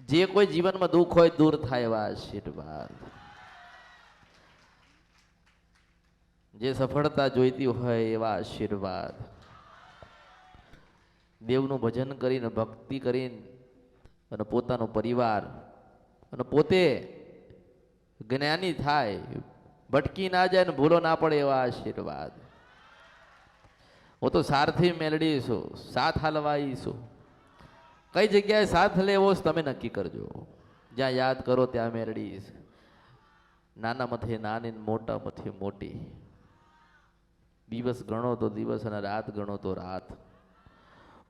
જે કોઈ જીવનમાં દુઃખ હોય, દૂર થાય એવા આશીર્વાદ. જે સફળતા જોઈતી હોય એવા આશીર્વાદ. દેવનું ભજન કરીને, ભક્તિ કરીને, અને પોતાનો પરિવાર, અને પોતે જ્ઞાની થાય, ભટકી ના જાય ને ભૂલો ના પડે એવા આશીર્વાદ. હું તો સારથી મેળવીશું સાથ હાલવાઈશું કઈ જગ્યાએ સાથ લેવો તમે નક્કી કરજો. જ્યાં યાદ કરો ત્યાં મેરડીશ નાના મથે નાની મોટા મથે મોટી. દિવસ ગણો તો દિવસ અને રાત ગણો તો રાત.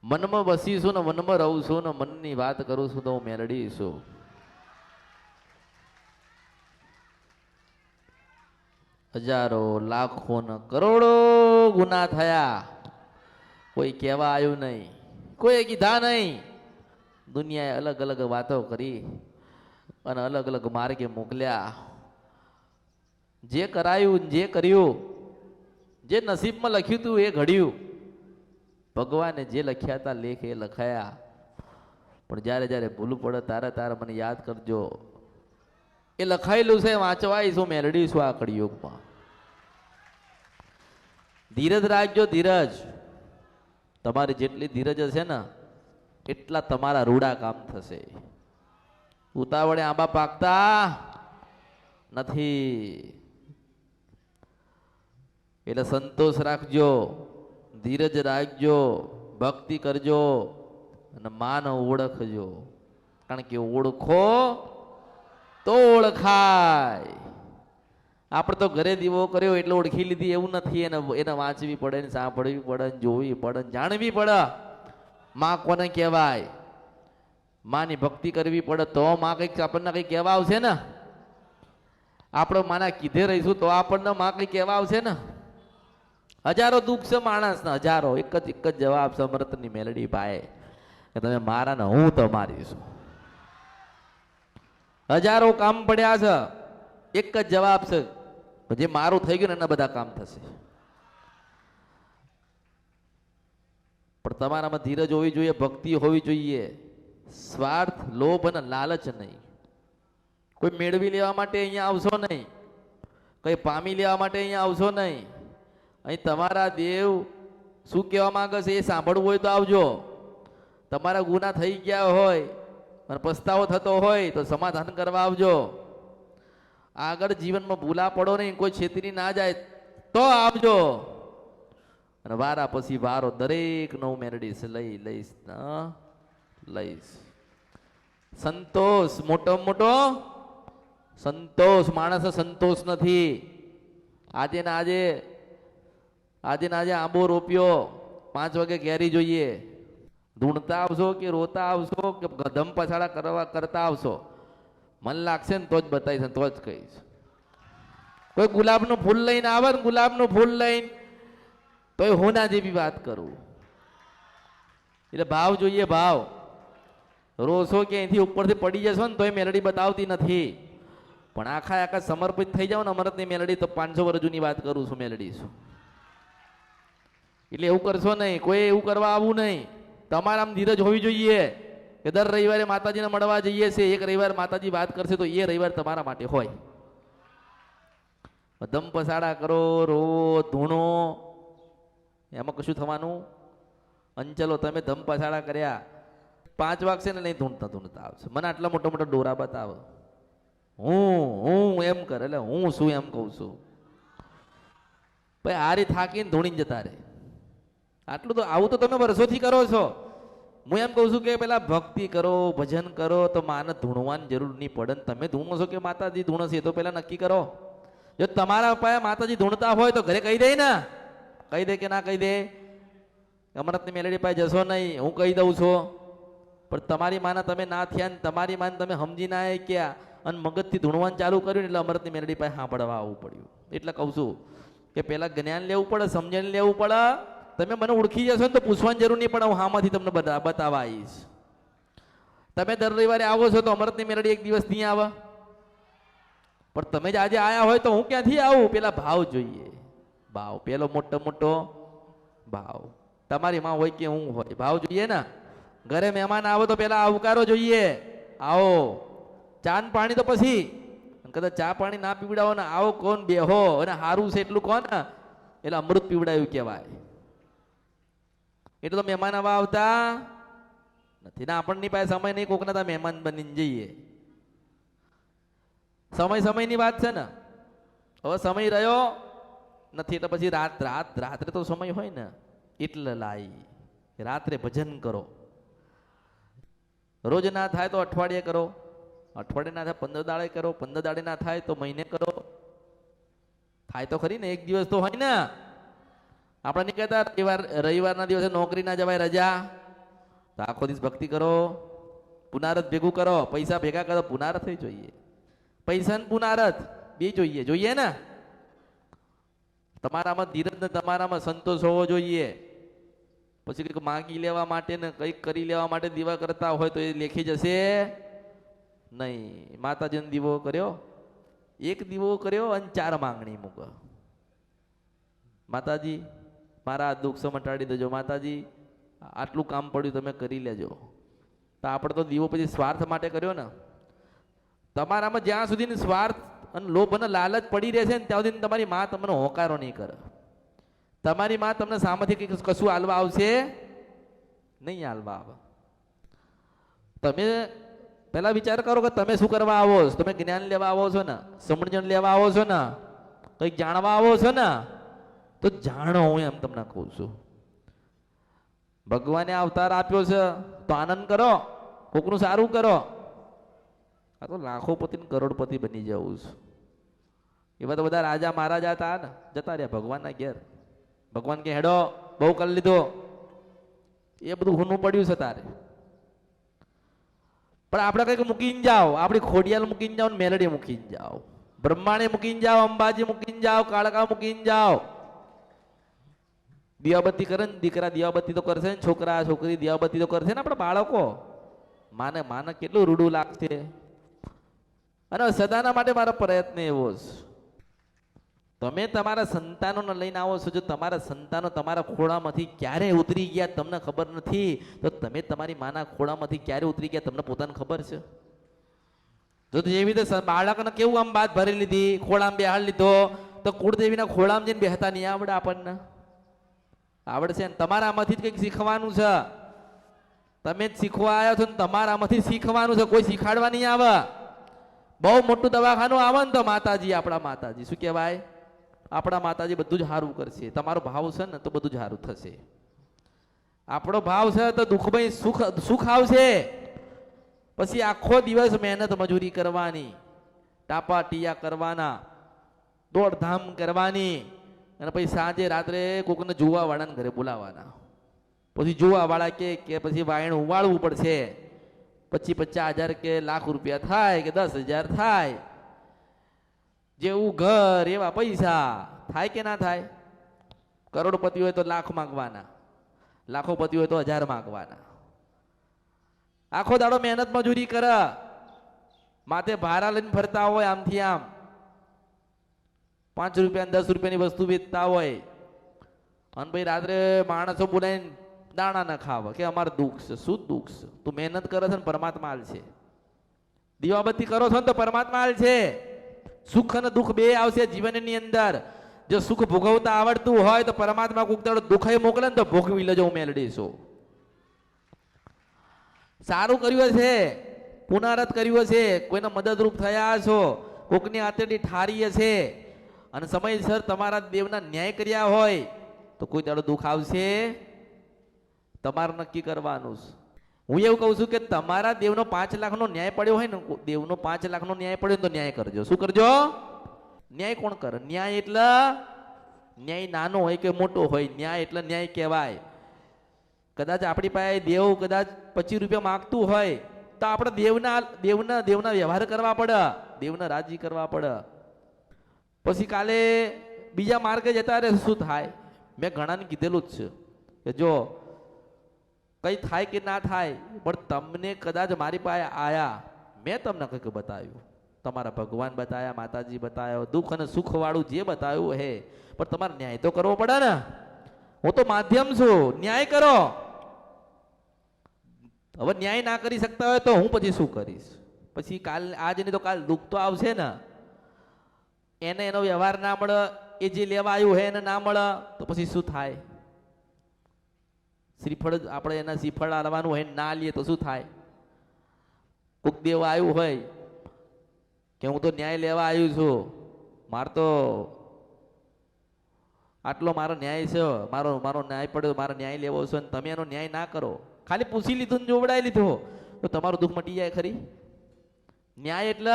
મનમાં વસીશું ને મનમાં રહું છું ને મનની વાત કરું છું તો હું મેળવીશું. હજારો, લાખો ને કરોડો ગુના થયા. કોઈ કહેવા આવ્યું નહીં. કોઈ કીધા નહીં. દુનિયાએ અલગ અલગ વાતો કરી અને અલગ અલગ માર્ગે મોકલ્યા. જે કરાયું જે કર્યું, જે નસીબમાં લખ્યું હતું એ ઘડ્યું. ભગવાને જે લખ્યા હતા લેખ એ લખાયા. પણ જ્યારે જ્યારે ભૂલું પડે તારે તારે મને યાદ કરજો. એ લખાયેલું છે વાંચવાઈશું મેળવીશું આ કળિયુગમાં? ધીરજ રાખજો ધીરજ. તમારી જેટલી ધીરજ હશે ને એટલા તમારા રૂડા કામ થશે. ઉતાવળે આંબા પાકતા નથી. એટલે સંતોષ રાખજો, ધીરજ રાખજો, ભક્તિ કરજો અને માન ઓળખજો. કારણ કે ઓળખો તો ઓળખાય. આપણે તો ઘરે દીવો કર્યો એટલે ઓળખી લીધી એવું નથી. એને એને વાંચવી પડે ને સાંભળવી પડે ને જોવી પડે ને જાણવી પડે. માં કોને કહેવાય? માની ભક્તિ કરવી પડે તો માં કંઈક આપણને કંઈક કહેવા આવશે ને? આપણે માના કીધે રહીશું તો આપણને માં કંઈક કહેવા આવશે ને? હજારો દુઃખ છે માણસના, હજારો. એક જ એક જ જવાબ સમર્થની મેલડી ભાઈ, કે તમે મારા ને હું તમારી છું. હજારો કામ પડ્યા છે. એક જ જવાબ છે જે મારું થઈ ગયું ને એના બધા કામ થશે. પણ તમારામાં ધીરજ હોવી જોઈએ, ભક્તિ હોવી જોઈએ. સ્વાર્થ, લોભ અને લાલચ નહીં. કોઈ મેળવી લેવા માટે અહીંયા આવશો નહીં. કંઈ પામી લેવા માટે અહીંયા આવશો નહીં. અહીં તમારા દેવ શું કહેવા માંગે છે એ સાંભળવું હોય તો આવજો. તમારા ગુના થઈ ગયા હોય, અને પસ્તાવો થતો હોય તો સમાધાન કરવા આવજો. આગળ જીવનમાં ભૂલા પડો નહીં, કોઈ છેતરી ના જાય, તો આવજો. અને વારા પછી વારો દરેક નવ મેરડીશ લઈ, લઈશ લઈશ. સંતોષ, મોટો મોટો? સંતોષ, માણસ સંતોષ નથી. આજે ને આજે આજે ને આજે આંબો રોપ્યો. પાંચ વાગે કેરી જોઈએ. ધૂણતા આવશો કે રોતા આવશો કે ગધમ પછાડા કરવા કરતા આવશો? મન લાગશે ને તો જ બતાવીશ તો જ કહીશ. કોઈ ગુલાબનું ફૂલ લઈને આવે ને ગુલાબનું ફૂલ લઈને તો એ હોના જેવી વાત કરું. એટલે ભાવ જોઈએ ભાવ. રોસો કે અહીંથી ઉપરથી પડી જશો ને તો એ મેલડી બતાવતી નથી. પણ આખા આખા સમર્પિત થઈ જાઓ ને અમરતની મેલડી, તો પાંચસો વર્ષ જૂની વાત કરું છું મેલડી છું. એટલે એવું કરશો નહીં. કોઈ એવું કરવા આવવું નહીં. તમારામાં ધીરજ હોવી જોઈએ કે દર રવિવારે માતાજીને મળવા જઈએ છીએ. એક રવિવાર માતાજી વાત કરશે તો એ રવિવાર તમારા માટે હોય. ધમ પસાડા કરો રો ધૂણો એમાં કશું થવાનું? અંચલો તમે ધમ પછાડા કર્યા. પાંચ વાગશે ને નહીં ધૂંઢતા ધૂણતા આવશે મને આટલા મોટા મોટા ડોરા બતાવો. હું હું એમ કર, એટલે હું શું એમ કહું છું? ભાઈ આરી થાકીને ધૂણીને જતા રહે. આટલું તો, આવું તો તમે વર્ષોથી કરો છો. હું એમ કહું છું કે પેલા ભક્તિ કરો, ભજન કરો, તો માને ધૂણવાની જરૂર નહીં પડે. તમે ધૂણો છો કે માતાજી ધૂણો છે એ તો પેલા નક્કી કરો. જો તમારા પાયા માતાજી ધૂણતા હોય તો ઘરે કહી દે ને. કહી દે કે ના કહી દે? અમરતની મેલેડી પાસે જશો નહીં, હું કહી દઉં છું. પણ તમારી માના તમે ના થયા ને તમારી માને તમે સમજી ના ક્યાં અને મગજથી ધૂણવાનું ચાલુ કર્યું એટલે અમરતની મેલેડી પાસે સાંભળવા આવવું પડ્યું. એટલે કહું છું કે પહેલાં જ્ઞાન લેવું પડે, સમજણ લેવું પડે. તમે મને ઓળખી જશો ને તો પૂછવાની જરૂર નહીં પડે, હું હામાંથી તમને બધા બતાવવા આવીશ. તમે દર રવિવારે આવો છો તો અમરતની મેલેડી એક દિવસ નહીં આવે. પણ તમે જ આજે આવ્યા હોય તો હું ક્યાંથી આવું? પેલા ભાવ જોઈએ. ભાવ. પેલો મોટો મોટો ભાવ. તમારી માં હોય કે હું હોય? ભાવ જોઈએ ને? ઘરે મહેમાન આવે તો પેલા આવકારો જોઈએ. આવો. ચા પાણી તો પછી. કદાચ ચા પાણી ના પીવડાવો ને આવો કોણ બેહો? અને સારું છે એટલું કોણ? એટલે અમૃત પીવડાયું કહેવાય. એટલે તો મહેમાન આવા આવતા નથી. ને, આપણની પાસે સમય નહીં. કોકના ત્યાં મહેમાન બનીને જઈએ. સમય સમયની વાત છે ને? હવે સમય રહ્યો. નથી એટલે પછી રાત રાત રાત્રે તો સમય હોય ને. એટલે લાઈ. રાત્રે ભજન કરો. રોજ ના થાય તો અઠવાડિયે કરો. અઠવાડિયે ના થાય પંદર દાડે કરો. પંદર દાડે ના થાય તો મહિને કરો. થાય તો ખરી ને, એક દિવસ તો હોય ને. આપણે નહીં કહેતા રવિવાર રવિવારના દિવસે નોકરી ના જવાય રજા. તો આખો દિવસ ભક્તિ કરો. પુનારત ભેગું કરો. પૈસા ભેગા કરો. પુનારથ જોઈએ. પૈસા ને પુનારથ બે જોઈએ. જોઈએ ને? તમારામાં ધીરજ તમારામાં સંતોષ હોવો જોઈએ. પછી કંઈક માગી લેવા માટે ને કંઈક કરી લેવા માટે દીવા કરતા હોય તો એ લેખી જશે? નહીં. માતાજીનો દીવો કર્યો? એક દીવો કર્યો અને ચાર માંગણી મૂક. માતાજી, મારા દુઃખ સમટાડી દેજો માતાજી. આટલું કામ પડ્યું તમે કરી લેજો. તો આપણે તો દીવો પછી સ્વાર્થ માટે કર્યો ને. તમારામાં જ્યાં સુધી સ્વાર્થ અને લોભ અને લાલચ પડી રહેશે ને ત્યાં સુધી તમારી માં તમને હોકારો નહીં કરે. તમારી માં તમને સામેથી કંઈક કશું હાલવા આવશે નહીં હાલવા આવે. તમે પહેલા વિચાર કરો કે તમે શું કરવા આવો છો? તમે જ્ઞાન લેવા આવો છો ને? સમજણ લેવા આવો છો ને? કંઈક જાણવા આવો છો ને? તો જાણો હું એમ તમને કહું છું. ભગવાને અવતાર આપ્યો છે, તો આનંદ કરો, કોકનું સારું કરો. આ તો લાખોપતિ કરોડપતિ બની જવું છું. એવા તો બધા રાજા મહારાજા હતા ને. જતા રહ્યા ભગવાનના ઘેર. ભગવાન કે, હેડો, બહુ કરી લીધો. એ બધું હુનું પડ્યું છે તારે. પણ આપણે કંઈક મૂકીને જાઓ. આપણી ખોડિયાલ મૂકીને જાઓ ને મેલડી મૂકીને જાઓ. બ્રહ્માણે મૂકીને જાઓ, અંબાજી મૂકીને જાઓ, કાળકા મૂકીને જાઓ. દિયાબત્તી કરે ને દીકરા દિયાબત્તી તો કરશે ને, છોકરા, છોકરી દિયાબત્તી તો કરશે ને આપણે બાળકો. માને માને કેટલું રૂડું લાગશે. અને સદાના માટે મારો પ્રયત્ન એવો છે તમે તમારા સંતાનોને લઈને આવો છો, જો તમારા સંતાનો તમારા ખોળામાંથી ક્યારે ઉતરી ગયા તમને ખબર નથી, તો તમે તમારી માના ખોળામાંથી ક્યારે ઉતરી ગયા તમને પોતાને ખબર છે? તો જેવી રીતે બાળકને કેવું આમ બાદ ભરી લીધી, ખોળામાં બેહાડ લીધો, તો કુળદેવીના ખોળામાં જઈને બેહતા નહીં, આવડે આપણને? આવડશે ને? તમારામાંથી જ કંઈક શીખવાનું છે. તમે જ શીખવા આવ્યા છો ને તમારામાંથી શીખવાનું છે, કોઈ શીખાડવા નહીં આવે. બહુ મોટું દવાખાનું આવે ને તો માતાજી, આપણા માતાજી, શું કહેવાય? આપણા માતાજી બધું જ સારું કરશે. તમારો ભાવ છે ને તો બધું જ સારું થશે. આપણો ભાવ છે તો દુઃખમય સુખ સુખ આવશે. પછી આખો દિવસ મહેનત મજૂરી કરવાની, ટાપા ટીયા કરવાના, દોડધામ કરવાની, અને પછી સાંજે રાત્રે કોકને જોવાવાળાને ઘરે બોલાવાના પછી જોવાવાળા કે કે પછી વાયણ ઉવાળવું પડશે. પચીસ પચાસ હજાર કે લાખ રૂપિયા થાય કે દસ હજાર થાય. જેવું ઘર, એવા પૈસા, થાય કે ના થાય? કરોડપતિ હોય તો લાખ માંગવાના. લાખોપતિ હોય તો હજાર માંગવાના. આખો દાડો મહેનત મજૂરી કર. માથે ભારા લઈને ફરતા હોય આમથી આમ. પાંચ રૂપિયા દસ રૂપિયાની વસ્તુ વેચતા હોય. અને ભાઈ રાત્રે માણસો બોલાવીને દાણા ન ખાવ કે અમારે દુઃખ છે. શું દુઃખ છે? તું મહેનત કરે છે ને પરમાત્મા હાલ છે. દીવાબત્તી કરો છો ને તો પરમાત્મા હાલ છે. સુખ અને દુઃખ બે આવશે જીવનની અંદર. જો સુખ ભોગવતા આવડતું હોય તો પરમાત્મા કુકતાડો દુઃખ મોકલે ને તો ભોગવી લેજો મેલડીશું. સારું કર્યું છે પુનરત કર્યું છે કોઈને મદદરૂપ થયા છો કોકની હાથેથી ઠારી હશે. અને સમયસર તમારા દેવના ન્યાય કર્યા હોય તો કોઈ દાડો દુઃખ આવશે. તમારે નક્કી કરવાનું છે. હું એવું કહું છું કે તમારા દેવનો પાંચ લાખનો ન્યાય પડ્યો હોય ને, દેવનો પાંચ લાખનો ન્યાય પડ્યો તો ન્યાય કરજો. શું કરજો? ન્યાય કોણ કરે? ન્યાય એટલે ન્યાય નાનો હોય કે મોટો હોય? ન્યાય એટલે ન્યાય કહેવાય. કદાચ આપણી પાસે દેવ કદાચ પચીસ રૂપિયા માગતું હોય, તો આપણે દેવના દેવના દેવના વ્યવહાર કરવા પડે, દેવના રાજી કરવા પડે. પછી કાલે બીજા માર્ગે જતા રહે, શું થાય? મેં ઘણાને કીધેલું જ છે કે જો કઈ થાય કે ના થાય, પણ તમને કદાચ મારી પાસે આયા, મેં તમને કંઈક બતાવ્યું. તમારા ભગવાન બતાવ્યા માતાજી બતાવ્યો દુઃખ અને સુખ વાળું જે બતાવ્યું હે, પણ તમારે ન્યાય તો કરવો પડે ને. હું તો માધ્યમ છું, ન્યાય કરો. હવે ન્યાય ના કરી શકતા હોય તો હું પછી શું કરીશ? પછી કાલ આજ નહીં તો કાલ દુઃખ તો આવશે ને. એને એનો વ્યવહાર ના મળે, એ જે લેવા આવ્યું હે એને ના મળે, તો પછી શું થાય? શ્રીફળ આપણે એના શ્રીફળ આલવાનું હોય ના લઈએ તો શું થાય? કોક દેવ આવ્યું હોય કે હું તો ન્યાય લેવા આવ્યું છું. માર તો આટલો મારો ન્યાય છે, મારો મારો ન્યાય પડ્યો, મારો ન્યાય લેવો છે અને તમે એનો ન્યાય ના કરો. ખાલી પૂછી લીધું ને જોવડાવી લીધો. તો તમારું દુઃખ મટી જાય ખરી? ન્યાય એટલે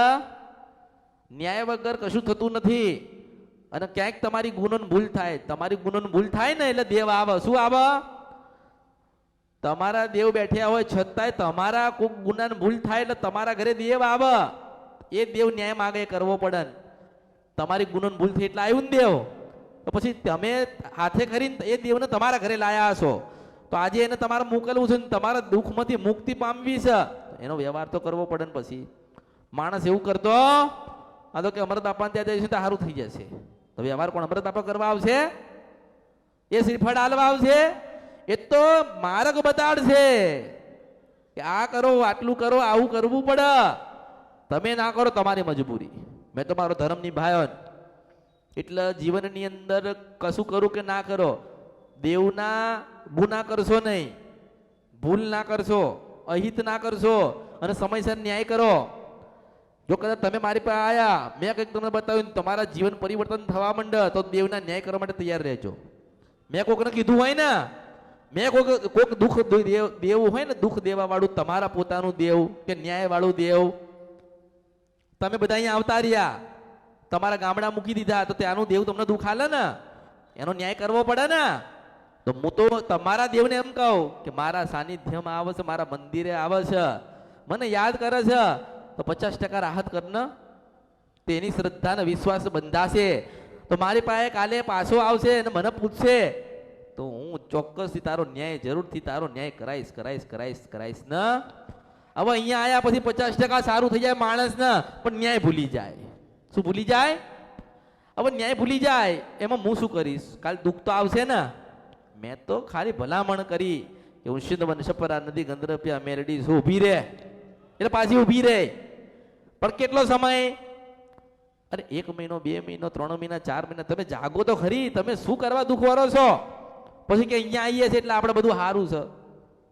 ન્યાય વગર કશું થતું નથી. અને ક્યાંક તમારી ગુનો ભૂલ થાય. તમારી ગુનો ભૂલ થાય ને એટલે દેવ આવે. શું આવે? તમારા દેવ બેઠ્યા હોય, છતાંય તમારા કોઈક ગુનાને ભૂલ થાય એટલે તમારા ઘરે દેવ આવે. એ દેવ ન્યાય માગે, કરવો પડે તમારી ગુનોની ભૂલ થઈ એટલે આવ્યું ને દેવ. તો પછી તમે હાથે કરીને એ દેવને તમારા ઘરે લાયા હશો. તો આજે એને તમારે મોકલવું છે ને તમારા દુઃખમાંથી મુક્તિ પામવી છે. એનો વ્યવહાર તો કરવો પડે ને પછી. માણસ એવું કરતો, આ તો કે અમરત બાપાને ત્યાં જઈશું તો સારું થઈ જશે. તો વ્યવહાર કોણ? અમરત બાપા કરવા આવશે? એ શ્રીફળ હાલવા આવશે? એ તો માર્ગ બતાડશે. કે આ કરો, આટલું કરો, આવું કરવું પડે. તમે ના કરો, તમારી મજબૂરી. મેં તો મારો ધર્મ નિભાયો એટલે જીવનની અંદર કશું કરું કે ના કરો, દેવના ગુના કરશો નહીં. ભૂલ ના કરશો, અહિત ના કરશો, અને સમયસર ન્યાય કરો. જો કદાચ તમે મારી પાસે આયા, મેં કંઈક તમને બતાવ્યું તમારા જીવન પરિવર્તન થવા માંડે, તો દેવના ન્યાય કરવા માટે તૈયાર રહેજો. મેં કોકને કીધું હોય ને મેં કોઈક કોઈક દુઃખ દેવ હોય ને, દુઃખ દેવા વાળું તમારા પોતાનું દેવ કે ન્યાય વાળું દેવ, તમે બધા અહીંયા આવતા રહ્યા. તમારા ગામડા મૂકી દીધા, તો ત્યાંનું દેવ તમને દુઃખ હાલે ને? એનો ન્યાય કરવો પડે ને? તો હું તો તમારા દેવને એમ કહું કે મારા સાનિધ્યમાં આવે છે, મારા મંદિરે આવે છે. મને યાદ કરે છે. તો પચાસ ટકા રાહત કરને તેની શ્રદ્ધા ને વિશ્વાસ બંધાશે. તો મારી પાસે કાલે પાછો આવશે અને મને પૂછશે તો હું ચોક્કસથી તારો ન્યાય જરૂરથી તારો ન્યાય કરાઈશ કરાઈશ કરાઈશ કરાઈશ, ન? હવે અહીંયા આવ્યા પછી પચાસ ટકા સારું થઈ જાય માણસ, ને? પણ ન્યાય ભૂલી જાય. શું ભૂલી જાય? હવે ન્યાય ભૂલી જાય. એમાં હું શું કરીશ? કાલ દુઃખ તો આવશે, ને? મેં તો ખાલી ભલામણ કરી કે હું શિંદ વંશપરા નદી ગંધરપ્યા મેરડી શું ઊભી રહે. એટલે પાછી ઊભી રહે. પણ કેટલો સમય? અરે એક મહિનો, બે મહિનો, ત્રણ મહિના, ચાર મહિના, તમે જાગો તો ખરી. તમે શું કરવા દુઃખ વારો છો? પછી કે અહીંયા આવીએ છીએ એટલે આપણે બધું સારું છે.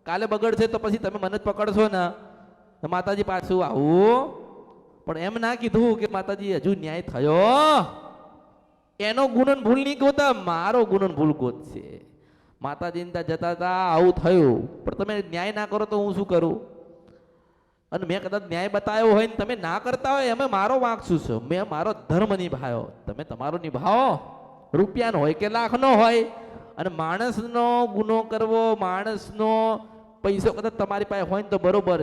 કાલે બગડશે તો પછી તમે મને જ પકડશો ને. તો માતાજી પાછું આવું. પણ એમ ના કીધું કે માતાજી, હજુ ન્યાય થયો. એનો ગુણન ભૂલ નહીં ગોતા, મારો ગુનો ને ભૂલ ગોતશે. માતાજીને ત્યાં જતા હતા, આવું થયું. પણ તમે ન્યાય ના કરો તો હું શું કરું? અને મેં કદાચ ન્યાય બતાવ્યો હોય ને, તમે ના કરતા હોય અમે મારો વાંક શું છે? મેં મારો ધર્મ નિભાવ્યો. તમે તમારો નિભાવો. રૂપિયાનો હોય કે લાખનો હોય અને માણસનો ગુનો કરવો, માણસનો પૈસો કદાચ તમારી પાસે હોય ને તો બરોબર.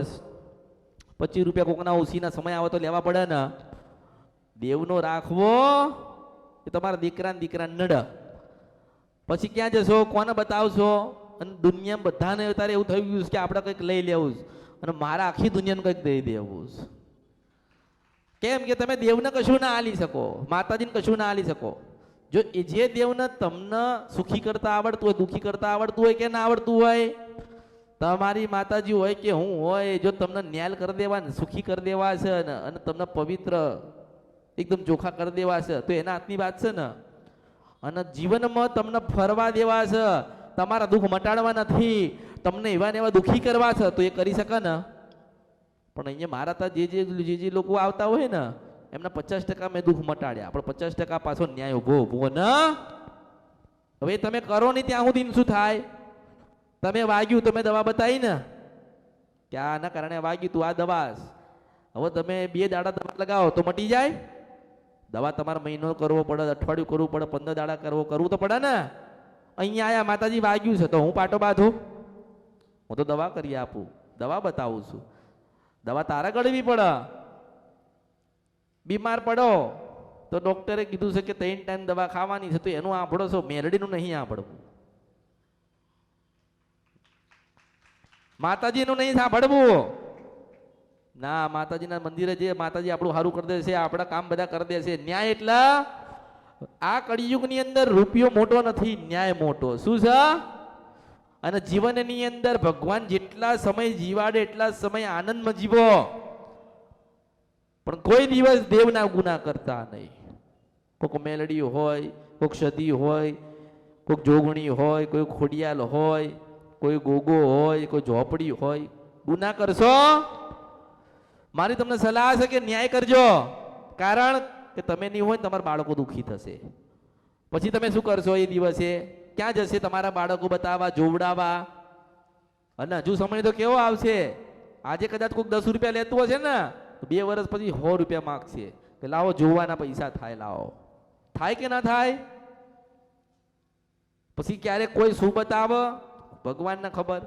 પચીસ રૂપિયા કોકના ઓછીના સમય આવે તો લેવા પડે ને દેવનો રાખવો એ તમારા દીકરાને દીકરાને દીકરા નડ પછી ક્યાં જશો કોને બતાવશો અને દુનિયા બધાને અત્યારે એવું થઈ ગયું છે કે આપણે કંઈક લઈ લેવું. અને મારા આખી દુનિયાને કંઈક દઈ દેવું. કેમ કે તમે દેવને કશું ના આલી શકો, માતાજીને કશું ના આલી શકો જો એ જે દેવને તમને સુખી કરતા આવડતું હોય, દુખી કરતા આવડતું હોય કે ના આવડતું હોય, તમારી માતાજી હોય કે હું હોય, જો તમને ન્યાલ કરી દેવા ને સુખી કરી દેવા છે ને, અને તમને પવિત્ર એકદમ ચોખા કરી દેવા છે, તો એના હાથની વાત છે ને. અને જીવનમાં તમને ફરવા દેવા છે, તમારા દુઃખ મટાડવા નથી, તમને એવા ને એવા દુઃખી કરવા છે, તો એ કરી શકે ને. પણ અહીંયા મારા જે જે જે જે લોકો આવતા હોય ને એમના પચાસ ટકા મેં દુઃખ મટાડ્યા, પણ પચાસ ટકા પાછો ન્યાય ઊભો ઊભો ન. હવે તમે કરો નહીં, ત્યાં સુધી શું થાય? તમે વાગ્યું, તમે દવા બતાવી ને. કે આના કારણે વાગ્યું તું આ દવા હવે તમે બે દાડા દવા લગાવો તો મટી જાય. દવા તમારે મહિનો કરવો પડે, અઠવાડિયું કરવું પડે, પંદર દાડા કરવો, કરવું તો પડે ને. અહીંયા આયા, માતાજી વાગ્યું છે, તો હું પાટો બાંધું? હું તો દવા કરી આપું, દવા બતાવું છું. દવા તારા ગળવી પડે. બીમાર પડો, તો ડોક્ટરે કીધું છે કે ત્રણ ટાઈમ દવા ખાવાની છે, તો એનું આંભળો છો, મેરડીનું નહીં આંભળવું માતાજીનું નહીં સાંભળવું. ના, માતાજીના મંદિરે જે માતાજી આપણું સારું કરી દેશે આપણા કામ બધા કરી દેશે ન્યાય એટલે આ કળિયુગની અંદર રૂપિયો મોટો નથી, ન્યાય મોટો. શું છે? અને જીવનની અંદર ભગવાન જેટલા સમય જીવાડે, એટલા સમય આનંદમાં જીવો. પણ કોઈ દિવસ દેવના ગુના કરતા નહીં. કોઈક મેલડી હોય કોઈક સદી હોય કોઈક જોગણી હોય, કોઈ ખોડિયાલ હોય, કોઈ ગોગો હોય, કોઈ ઝોપડી હોય, ગુના કરશો? મારી તમને સલાહ છે કે ન્યાય કરજો. કારણ કે તમે નહીં હોય તમારા બાળકો દુઃખી થશે. પછી તમે શું કરશો એ દિવસે? ક્યાં જશે તમારા બાળકો બતાવવા, જોવડાવવા? અને હજુ સમય તો કેવો આવશે? આજે કદાચ કોઈક દસ રૂપિયા લેતું હશે ને? બે વર્ષ પછી સો રૂપિયા માગશે કે લાવો, જોવાના પૈસા થાય, લાવો. થાય કે ના થાય? પછી ક્યારેક કોઈ શું બતાવે? ભગવાનને ખબર.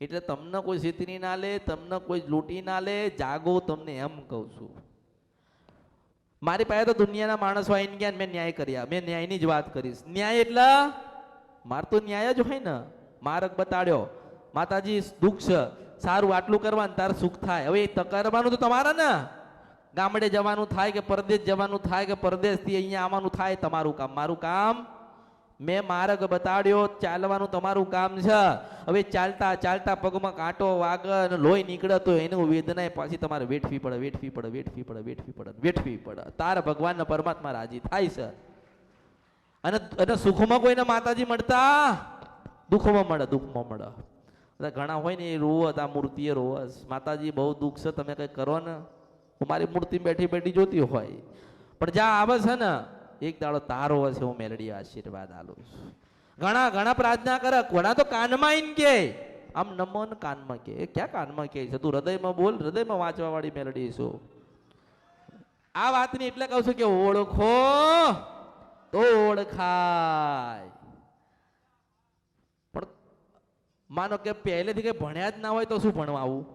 એટલે તમને કોઈ છેતરી ના લે, તમને કોઈ લૂંટી ના લે, જાગો, તમને એમ કહું છું. મારી પાસે તો દુનિયાના માણસો આવીને ગયા મેં ન્યાય કર્યા. મેં ન્યાયની જ વાત કરીશ. ન્યાય એટલે? માર તો ન્યાય જ હોય ને. માર્ગ બતાડ્યો. માતાજી, દુઃખ છે. સારું આટલું કરવાનું, તાર સુખ થાય. હવે એ કરવાનું તો તમારે ને. ગામડે જવાનું થાય કે પરદેશ જવાનું થાય કે પરદેશથી અહીંયા આવવાનું થાય તમારું કામ. મારું કામ મેં માર્ગ બતાડ્યો, ચાલવાનું તમારું કામ છે. હવે ચાલતા ચાલતા પગમાં કાંટો વાગન, લોહી નીકળે તો એનું વેદનાએ પાછી તમારે વેઠવી પડે વેઠવી પડે વેઠવી પડે વેઠવી પડે વેઠવી પડે. તારા ભગવાનના પરમાત્મા રાજી થાય છે. અને અને સુખમાં કોઈને માતાજી મળતા? દુઃખમાં મળે દુઃખમાં મળે. બધા ઘણા હોય ને એ રોવત આ મૂર્તિએ રોવસ માતાજી બહુ દુઃખ છે, તમે કંઈ કરો ને. હું મારી મૂર્તિ બેઠી બેઠી જોતી હોય. પણ જ્યાં આવે છે ને, એક દાડો તારો હશે હું મેલડી આશીર્વાદ આલું છું. ઘણા ઘણા પ્રાર્થના કરે, ઘણા તો કાનમાં આઈને કે. આમ નમન કાનમાં કે. ક્યાં કાનમાં કે છે? તું હૃદયમાં બોલ, હૃદયમાં વાંચવા વાળી મેલડી છું. આ વાતની એટલે કહું છું કે ઓળખો, તો ઓળખાય પણ માનો કે પહેલેથી કંઈ ભણ્યા જ ના હોય તો શું ભણવા આવું?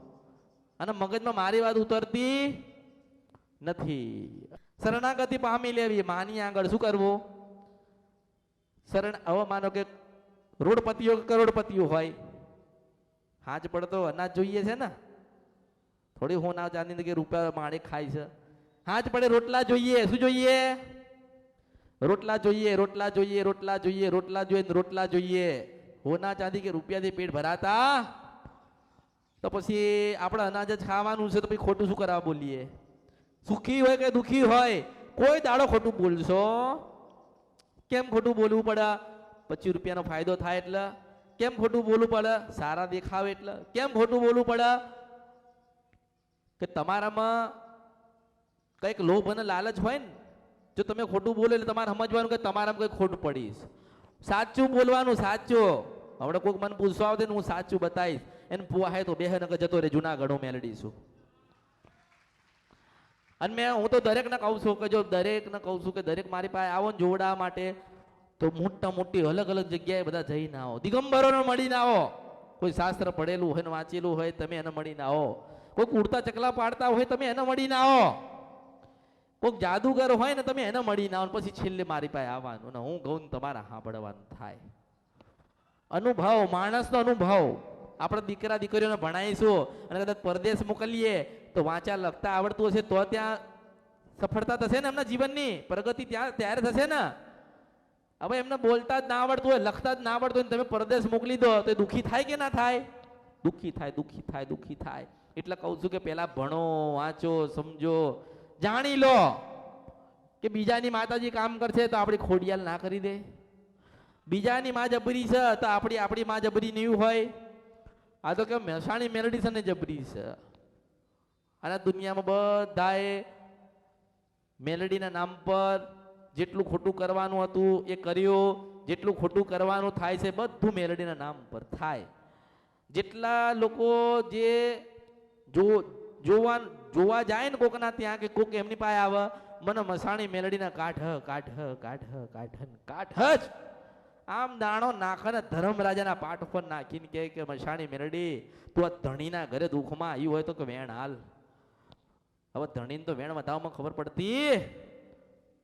અને મગજમાં મારી વાત ઉતરતી નથી. શરણાગતિ પામી લેવી, માની આગળ શું કરવું? શરણ, હવે માનો કે રોડપતિઓ કરોડપતિઓ હોય. હાજ પડતો અનાજ જોઈએ છે ને? થોડી હોના ચાંદી કે રૂપિયા માણે ખાય છે. હાજ પડે રોટલા જોઈએ, શું જોઈએ? રોટલા જોઈએ રોટલા જોઈએ રોટલા જોઈએ રોટલા જોઈએ ને રોટલા જોઈએ. હોના ચાંદી કે રૂપિયાથી પેટ ભરાતા? તો પછી આપણે અનાજ જ ખાવાનું છે તો પછી ખોટું શું કરવા બોલીએ? સુખી હોય કે દુખી હોય? કોઈ દાડો ખોટું બોલશો? કેમ ખોટું બોલવું પડે? પચીસ રૂપિયાનો ફાયદો થાય એટલે. કેમ ખોટું બોલવું પડે? સારા દેખાવ એટલે. કેમ ખોટું બોલવું પડે? કે તમારામાં કંઈક લોભ અને લાલચ હોય ને, જો તમે ખોટું બોલો એટલે તમારે સમજવાનું કે તમારામાં કંઈક ખોટું પડીશ સાચું બોલવાનું સાચું. હમણાં કોઈક મને પૂછવા આવશે ને હું સાચું બતાવીશ. એને પુઆ તો બે નગર જતો રે જુનાગઢ હું મેલડીશું અને મેં, હું તો દરેકને કહું છું કે જો દરેકને કહું છું કે દરેક મારી પાસે આવો ને જોડા માટે, તો મોટા મોટી અલગ અલગ જગ્યાએ બધા જઈને આવો. દિગંબરોને મળીને આવો. કોઈ શાસ્ત્ર પડેલું હોય ને વાંચેલું હોય, તમે એને મળીને આવો. કોઈ કુર્તા ચકલા પાડતા હોય, તમે એને મળીને આવો. કોઈક જાદુગર હોય ને તમે એને મળીને આવો પછી છેલ્લે મારી પાસે આવવાનું ને હું કહું તમારે સાંભળવાનું થાય. અનુભવ, માણસનો અનુભવ. આપણે દીકરા, દીકરીઓને ભણાવીશું અને કદાચ પરદેશ મોકલીએ તો વાંચા લખતા આવડતું હશે તો ત્યાં સફળતા થશે ને એમના જીવનની? પ્રગતિ ત્યાં, ત્યારે થશે ને? હવે એમને બોલતા જ ના આવડતું હોય, લખતા જ ના આવડતું હોય તમે પરદેશ મોકલી દો તો એ દુઃખી થાય કે ના થાય? દુઃખી થાય દુઃખી થાય દુઃખી થાય. એટલે કહું છું કે પહેલાં ભણો, વાંચો, સમજો, જાણી લો કે બીજાની માતાજી કામ કરશે તો આપણી ખોડિયાલ ના કરી દે. બીજાની માં જબરી છે તો આપણી આપણી માં જબરી નહીં હોય. આ તો કે મહેસાણી મેલડી છે ને જબરી છે. અને દુનિયામાં બધાએ મેલડીના નામ પર જેટલું ખોટું કરવાનું હતું એ કર્યું. જેટલું ખોટું કરવાનું થાય છે બધું મેલડીના નામ પર થાય. જેટલા લોકો જે જો જોવા જોવા જાય ને કોકના ત્યાં કે કોક એમની પાસે આવે, મને મસાણી મેલડીના કાઢ કાઢ કાઢ કાઢ કાઠ જ આમ દાણો નાખે ને ધર્મરાજાના પાઠ ઉપર નાખીને કહે કે, મશાણી મેરડી, તું આ ધણીના ઘરે દુઃખમાં આવ્યું હોય તો કે વેણ હાલ. હવે ધણીને તો વેણ વધાવવામાં ખબર પડતી.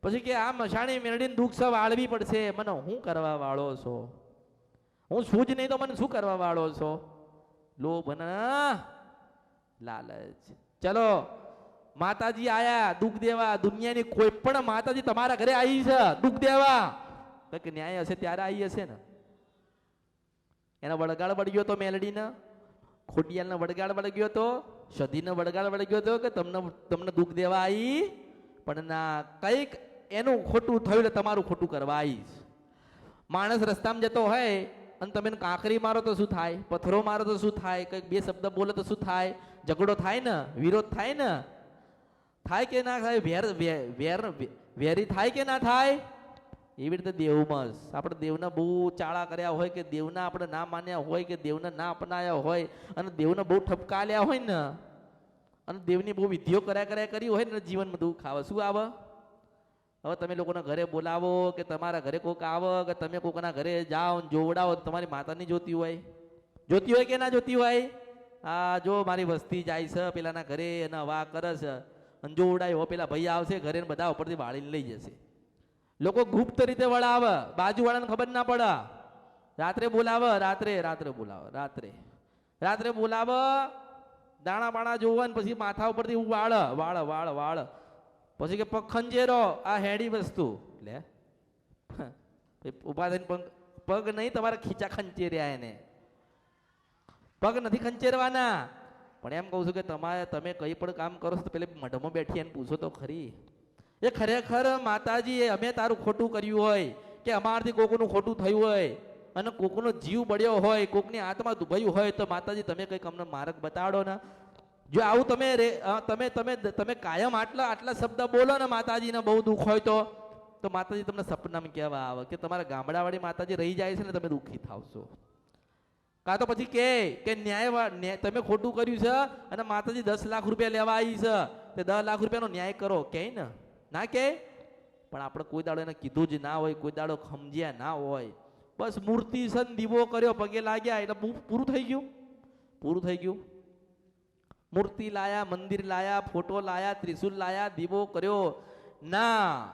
પછી કે, આ મશાણી મેળડીને દુઃખ સૌ વાળવી પડશે. મને હું કરવા વાળો છો? હું શું જ નહીં તો મને શું કરવા વાળો છો? લોભ ને લાલચ. ચલો, માતાજી આયા. દુઃખ દેવા. દુનિયાની કોઈ પણ માતાજી તમારા ઘરે આવી છે. દુઃખ દેવા. કે ન્યાય હશે ત્યારે આવી હશે ને. એના વળગાડ વળગ્યો તો મેલડીને ખોડિયાલને વળગાડ વળગ્યો તો, સધીને વળગાડ વળગ્યો તો કે તમને તમને દુઃખ દેવા આવી પણ ના, કંઈક એનું ખોટું થયું એટલે તમારું ખોટું કરવા આવીશ માણસ રસ્તામાં જતો હોય અને તમે કાંકરી મારો તો શું થાય? પથ્થરો મારો તો શું થાય? કંઈક બે શબ્દ બોલે તો શું થાય? ઝઘડો થાય ને? વિરોધ થાય ને? થાય કે ના થાય? વેર વેર, વેરી થાય કે ના થાય? એવી રીતે દેવમાં. આપણે દેવના બહુ ચાળા કર્યા હોય કે દેવના આપણે ના માન્યા હોય કે દેવને ના અપનાયા હોય અને દેવને બહુ ઠપકાલ્યા હોય ને, અને દેવની બહુ વિધિઓ કર્યા કર્યા કરી હોય ને, જીવનમાં દુઃખ આવે શું આવે? હવે તમે લોકોના ઘરે બોલાવો કે તમારા ઘરે કોક આવે કે તમે કોકના ઘરે જાઓ જોવડાવો તમારી માતાની જોતી હોય. જોતી હોય કે ના જોતી હોય? આ જો મારી વસ્તી જાય છે, પેલાના ઘરે એના વા કરે છે, અને જોવડાય, હો પેલા ભાઈ આવશે ઘરે બધા ઉપરથી વાળીને લઈ જશે. લોકો ગુપ્ત રીતે વળાવે, બાજુવાળાને ખબર ના પડે. રાત્રે બોલાવે, રાત્રે રાત્રે બોલાવે, રાત્રે. રાત્રે બોલાવે, દાણા બાણા જોવે ને પછી માથા ઉપરથી હું વાળ વાળ વાળ. વાળ પછી કે પગ ખંજેરો આ હેડી વસ્તુ. લે ઊભા થઈને પગ પગ નહીં, તમારા ખીચા ખંચેર્યા એને. પગ નથી ખંચેરવાના. પણ એમ કહું છું કે તમારે, તમે કંઈ પણ કામ કરો તો પેલે મઢમાં બેઠી એને પૂછો તો ખરી. એ ખરેખર માતાજીએ અમે તારું ખોટું કર્યું હોય કે અમારથી કોકનું ખોટું થયું હોય અને કોકનો જીવ બળ્યો હોય, કોકની આત્મા દુભાયું હોય, તો માતાજી તમે કંઈક અમને માર્ગ બતાડો ને. જો આવું તમે રે તમે તમે તમે કાયમ આટલા આટલા શબ્દ બોલો ને માતાજીને બહુ દુઃખ હોય તો તો માતાજી તમને સપનામાં કહેવા આવે કે તમારા ગામડાવાળી માતાજી રહી જાય છે ને તમે દુઃખી થાવશો કાં તો પછી કે કે ન્યાય, તમે ખોટું કર્યું છે અને માતાજી દસ લાખ રૂપિયા લેવા આવી છે, તે દસ લાખ રૂપિયાનો ન્યાય કરો, કે ને? ના કે? પણ આપણે કોઈ દાડો એને કીધું જ ના હોય, કોઈ દાડો સમજ્યા ના હોય. બસ મૂર્તિ છે દીવો કર્યો, પગે લાગ્યા, એટલે પૂરું થઈ ગયું. પૂરું થઈ ગયું. મૂર્તિ લાયા, મંદિર લાયા, ફોટો લાયા, ત્રિશુલ લાયા, દીવો કર્યો. ના.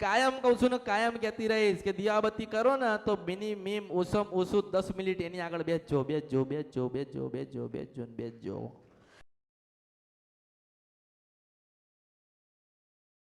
કાયમ કહું છું ને, કાયમ કહેતી રહીશ કે દિયાબત્તી કરો ને, તો મિની મીમ ઓછું દસ મિનિટ એની આગળ બેસજો બેસજો બેસજો બેસજો બેસજો બેસજો બેસજો.